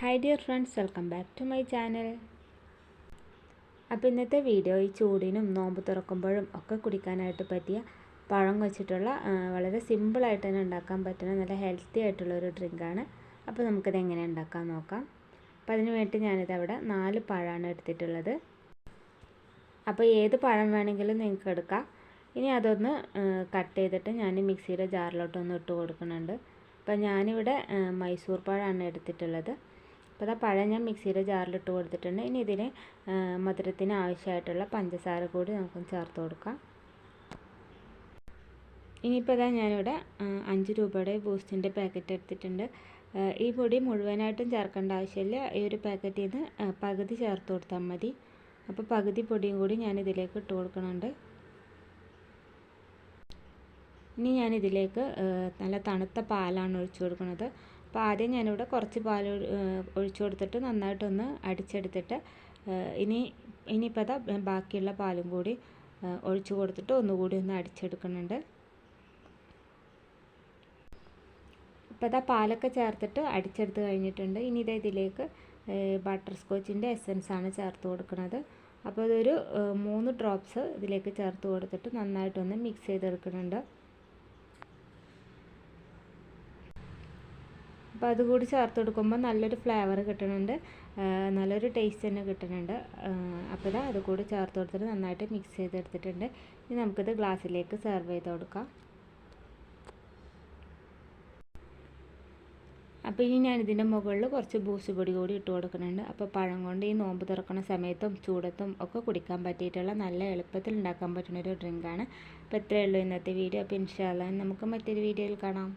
Hi dear friends welcome back to my channel അപ്പോൾ ഇന്നത്തെ video ഈ ചൂടിനും നോമ്പ് തുറക്കുമ്പോഴും ഒക്കെ കുടിക്കാനായിട്ട് പറ്റിയ പഴം വെച്ചിട്ടുള്ള വളരെ സിമ്പിളായിട്ട് തന്നെ ഉണ്ടാക്കാൻ പറ്റുന്ന നല്ല ഹെൽത്തി ആയിട്ടുള്ള ഒരു ഡ്രിങ്കാണ് അപ്പോൾ നമുക്കിത് എങ്ങനെ ഉണ്ടാക്കാൻ നോക്കാം. അപ്പോൾ അതിന് ഞാനിത് അവിടെ നാല് പഴമാണ് എടുത്തിട്ടുള്ളത്. അപ്പോൾ ഏത് പഴം വേണമെങ്കിലും നിങ്ങൾക്ക് എടുക്കാം. ഇനി അതൊന്ന് കട്ട് ചെയ്തിട്ട് ഞാൻ മിക്സിയുടെ ജാറിലോട്ടൊന്ന് ഇട്ട് കൊടുക്കുന്നുണ്ട്. അപ്പോൾ ഞാനിവിടെ മൈസൂർ പഴമാണ് എടുത്തിട്ടുള്ളത്. അപ്പോൾ ആ പഴം ഞാൻ മിക്സിയുടെ ജാറിലിട്ട് കൊടുത്തിട്ടുണ്ട്. ഇനി ഇതിന് മധുരത്തിന് ആവശ്യമായിട്ടുള്ള പഞ്ചസാര കൂടി നമുക്കൊന്ന് ചേർത്ത് കൊടുക്കാം. ഇനിയിപ്പോൾ ഇതാ ഞാനിവിടെ അഞ്ച് രൂപയുടെ ബൂസ്റ്റിന്റെ പാക്കറ്റ് എടുത്തിട്ടുണ്ട്. ഈ പൊടി മുഴുവനായിട്ടും ചേർക്കേണ്ട ആവശ്യമില്ല. ഈ ഒരു പാക്കറ്റിൽ നിന്ന് പകുതി ചേർത്ത് കൊടുത്താൽ മതി. അപ്പോൾ പകുതി പൊടിയും കൂടി ഞാൻ ഇതിലേക്ക് ഇട്ട് കൊടുക്കുന്നുണ്ട് ഇനി ഞാൻ ഇതിലേക്ക് നല്ല തണുത്ത പാലാണ് ഒഴിച്ചു കൊടുക്കുന്നത് അപ്പോൾ ആദ്യം ഞാനിവിടെ കുറച്ച് പാൽ ഒഴിച്ചു കൊടുത്തിട്ട് നന്നായിട്ടൊന്ന് അടിച്ചെടുത്തിട്ട് ഇനി ഇനിയിപ്പോൾ അതാ ബാക്കിയുള്ള പാലും കൂടി ഒഴിച്ചു കൊടുത്തിട്ട് ഒന്നുകൂടി ഒന്ന് അടിച്ചെടുക്കുന്നുണ്ട്. ഇപ്പോൾ അതാ പാലൊക്കെ ചേർത്തിട്ട് അടിച്ചെടുത്ത് കഴിഞ്ഞിട്ടുണ്ട്. ഇനി ഇത് ഇതിലേക്ക് ബട്ടർ സ്കോച്ചിന്റെ ആണ് ചേർത്ത് കൊടുക്കുന്നത്. അപ്പോൾ ഇതൊരു മൂന്ന് ഡ്രോപ്സ് ഇതിലേക്ക് ചേർത്ത് കൊടുത്തിട്ട് നന്നായിട്ടൊന്ന് മിക്സ് ചെയ്തെടുക്കുന്നുണ്ട്. അപ്പോൾ അതുകൂടി ചേർത്ത് കൊടുക്കുമ്പോൾ നല്ലൊരു ഫ്ലേവർ കിട്ടുന്നുണ്ട്. നല്ലൊരു ടേസ്റ്റ് തന്നെ കിട്ടുന്നുണ്ട്. അപ്പോൾ ഇതാ അതുകൂടി ചേർത്ത് കൊടുത്തിട്ട് നന്നായിട്ട് മിക്സ് ചെയ്തെടുത്തിട്ടുണ്ട്. ഇനി നമുക്കിത് ഗ്ലാസ്സിലേക്ക് സെർവ് ചെയ്ത് കൊടുക്കാം. അപ്പോൾ ഇനി ഞാൻ ഇതിന്റെ മുകളിൽ കുറച്ച് ബൂസ്റ്റ് പൊടി കൂടി ഇട്ട് കൊടുക്കുന്നുണ്ട്. അപ്പോൾ പഴം കൊണ്ട് ഈ നോമ്പ് തുറക്കുന്ന സമയത്തും ചൂടത്തും ഒക്കെ കുടിക്കാൻ പറ്റിയിട്ടുള്ള നല്ല എളുപ്പത്തിൽ ഉണ്ടാക്കാൻ പറ്റുന്ന ഒരു ഡ്രിങ്കാണ് അപ്പോൾ ഇത്രയേ ഉള്ളൂ ഇന്നത്തെ വീഡിയോ അപ്പോൾ ഇൻഷാല്ല നമുക്ക് മറ്റൊരു വീഡിയോയിൽ കാണാം.